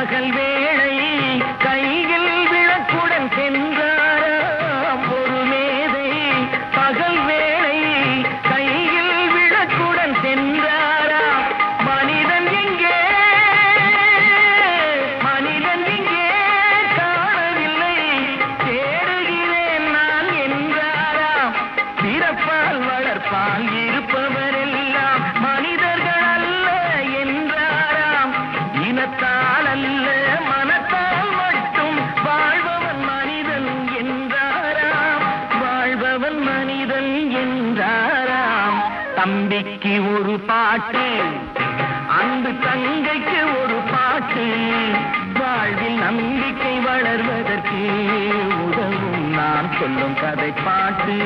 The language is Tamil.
பகல் வேளை கையில் விளக்குடன் சென்றாராம். ஒரு மேதை பகல் வேளை கையில் விளக்குடன் சென்றாராம். மனிதன் எங்கே மனிதன் எங்கே காணவில்லை. தேடுகிறேன் நான் என்றாராம். பிறப்பால் வளர்ப்பால் இருப்ப தம்பிக்கு ஒரு பாட்டு அன்பு தங்கைக்கு ஒரு பாட்டு. வாழ்வில் நம்பிக்கை வளர்வதற்கு உதவும் நான் சொல்லும் கதை பாட்டு